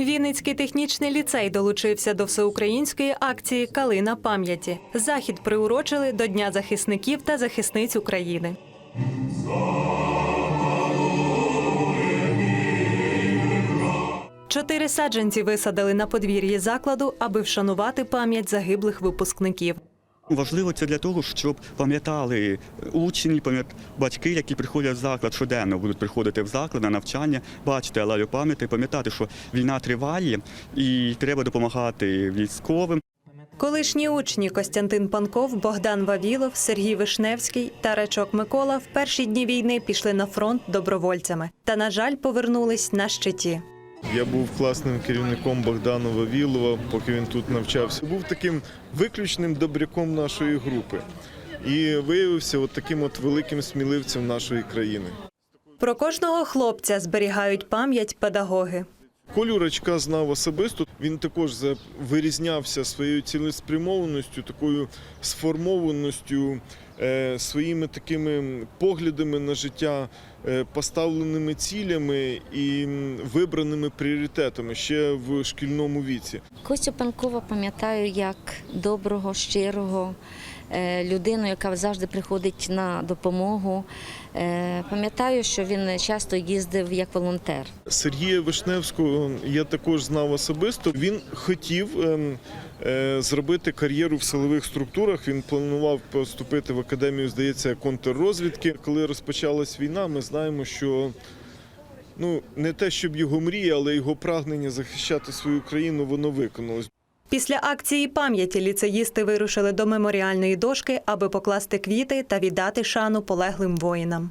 Вінницький технічний ліцей долучився до всеукраїнської акції Калина пам'яті. Захід приурочили до Дня захисників та захисниць України. Чотири саджанці висадили на подвір'ї закладу, аби вшанувати пам'ять загиблих випускників. Важливо це для того, щоб пам'ятали учні, батьки, які приходять в заклад щоденно, будуть приходити в заклад на навчання, бачити алею пам'яті, пам'ятати, що війна триває і треба допомагати військовим. Колишні учні Костянтин Панков, Богдан Вавілов, Сергій Вишневський та Рачок Микола в перші дні війни пішли на фронт добровольцями та, на жаль, повернулись на щиті. Я був класним керівником Богдана Вавілова, поки він тут навчався. Був таким виключним добряком нашої групи і виявився от таким от великим сміливцем нашої країни. Про кожного хлопця зберігають пам'ять педагоги. Колю Рачка знав особисто. Він також вирізнявся своєю цілеспрямованістю, такою сформованістю, своїми такими поглядами на життя, е, поставленими цілями і вибраними пріоритетами ще в шкільному віці. Костю Панкова пам'ятаю як доброго, щирого е, людину, яка завжди приходить на допомогу. Е, Пам'ятаю, що він часто їздив як волонтер. Сергія Вишневського я також знав особисто. Він хотів ем, е, зробити кар'єру в силових структурах. Він планував поступити в академію, здається, контррозвідки. Коли розпочалась війна, ми знаємо, що ну не те, щоб його мрія, але його прагнення захищати свою країну, воно виконалось. Після акції пам'яті ліцеїсти вирушили до меморіальної дошки, аби покласти квіти та віддати шану полеглим воїнам.